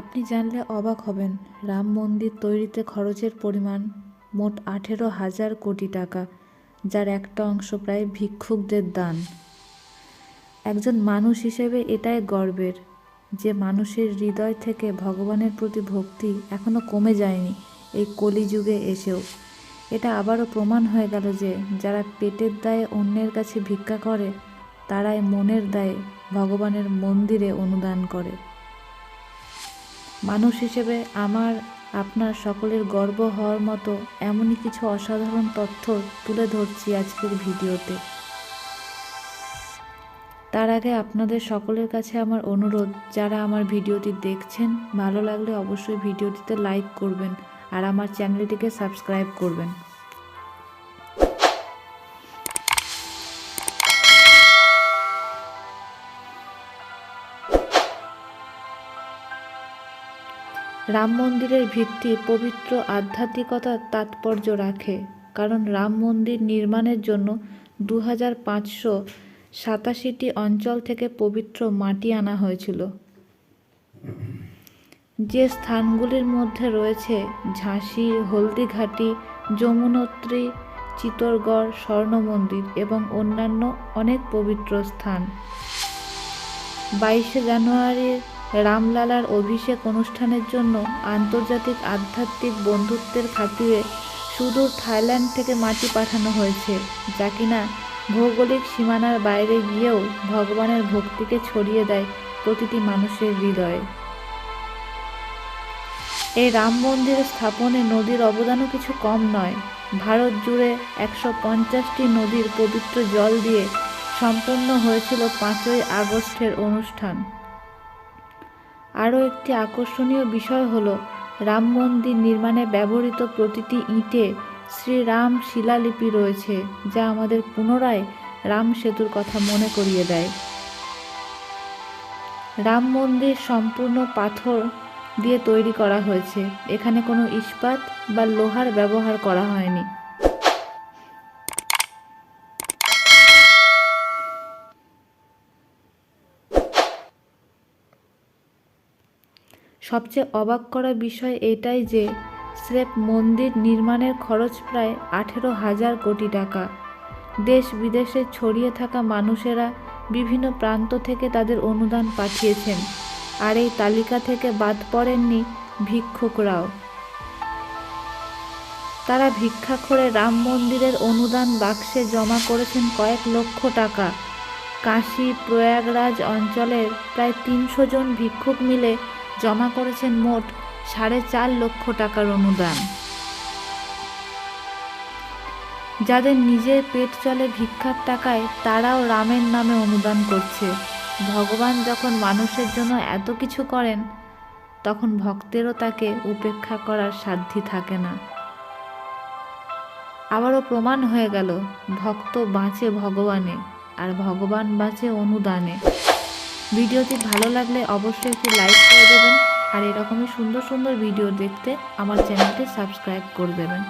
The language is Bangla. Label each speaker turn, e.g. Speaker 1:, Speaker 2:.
Speaker 1: আপনি জানলে অবাক হবেন, রাম মন্দির তৈরিতে খরচের পরিমাণ মোট আঠেরো হাজার কোটি টাকা, যার একটা অংশ প্রায় ভিক্ষুকদের দান। একজন মানুষ হিসেবে এটাই গর্বের যে মানুষের হৃদয় থেকে ভগবানের প্রতি ভক্তি এখনও কমে যায়নি এই কলিযুগে এসেও। এটা আবারও প্রমাণ হয়ে গেল যে যারা পেটের দায়ে অন্যের কাছে ভিক্ষা করে, তারাই মনের দায়ে ভগবানের মন্দিরে অনুদান করে। মানুষ হিসেবে আমার, আপনার সকলের গর্ব হওয়ার মতো এমনই কিছু অসাধারণ তথ্য তুলে ধরছি আজকের ভিডিওতে। তার আগে আপনাদের সকলের কাছে আমার অনুরোধ, যারা আমার ভিডিওটি দেখছেন, ভালো লাগলে অবশ্যই ভিডিওটিতে লাইক করবেন আর আমার চ্যানেলটিকে সাবস্ক্রাইব করবেন। রাম মন্দিরের ভিত্তি পবিত্র আধ্যাত্মিকতার তাৎপর্য রাখে, কারণ রাম মন্দির নির্মাণের জন্য দু হাজার পাঁচশো সাতাশিটি অঞ্চল থেকে পবিত্র মাটি আনা হয়েছিল। যে স্থানগুলির মধ্যে রয়েছে ঝাঁসি, হলদিঘাটি, যমুনোত্রী, চিতরগড় স্বর্ণ মন্দির এবং অন্যান্য অনেক পবিত্র স্থান। বাইশে জানুয়ারির রামলালার অভিষেক অনুষ্ঠানের জন্য আন্তর্জাতিক আধ্যাত্মিক বন্ধুত্বের খাতিরে সুদূর থাইল্যান্ড থেকে মাটি পাঠানো হয়েছে, যা কিনা ভৌগোলিক সীমানার বাইরে গিয়েও ভগবানের ভক্তিকে ছড়িয়ে দেয় প্রতিটি মানুষের হৃদয়ে। এই রাম মন্দির স্থাপনে নদীর অবদানও কিছু কম নয়। ভারত জুড়ে একশো পঞ্চাশটি নদীর পবিত্র জল দিয়ে সম্পন্ন হয়েছিল পাঁচই আগস্টের অনুষ্ঠান। আরও একটি আকর্ষণীয় বিষয় হল, রাম মন্দির নির্মাণে ব্যবহৃত প্রতিটি ইঁটে শ্রীরাম শিলালিপি রয়েছে, যা আমাদের পুনরায় রাম সেতুর কথা মনে করিয়ে দেয়। রাম মন্দির সম্পূর্ণ পাথর দিয়ে তৈরি করা হয়েছে। এখানে কোনো ইস্পাত বা লোহার ব্যবহার করা হয়নি। সবচেয়ে অবাক করা বিষয় এটাই যে স্রেফ মন্দির নির্মাণের খরচ প্রায় আঠেরো হাজার কোটি টাকা। দেশ বিদেশে ছড়িয়ে থাকা মানুষেরা বিভিন্ন প্রান্ত থেকে তাদের অনুদান পাঠিয়েছেন। আর এই তালিকা থেকে বাদ পড়েননি ভিক্ষুকরাও। তারা ভিক্ষা করে রাম মন্দিরের অনুদান বাক্সে জমা করেছেন কয়েক লক্ষ টাকা। কাশী, প্রয়াগরাজ অঞ্চলের প্রায় তিনশো জন ভিক্ষুক মিলে জমা করেছেন মোট সাড়ে চার লক্ষ টাকার অনুদান। যাদের নিজের পেট চলে ভিক্ষার টাকায়, তারাও রামের নামে অনুদান করছে। ভগবান যখন মানুষের জন্য এত কিছু করেন, তখন ভক্তেরও তাকে উপেক্ষা করার সাধ্যি থাকে না। আবারও প্রমাণ হয়ে গেল, ভক্ত বাঁচে ভগবানে, আর ভগবান বাঁচে অনুদানে। ভিডিওটি ভালো লাগলে অবশ্যই একটি লাইক করে দেবেন। আর এরকমই সুন্দর সুন্দর ভিডিও দেখতে আমার চ্যানেলটি সাবস্ক্রাইব করে দেবেন।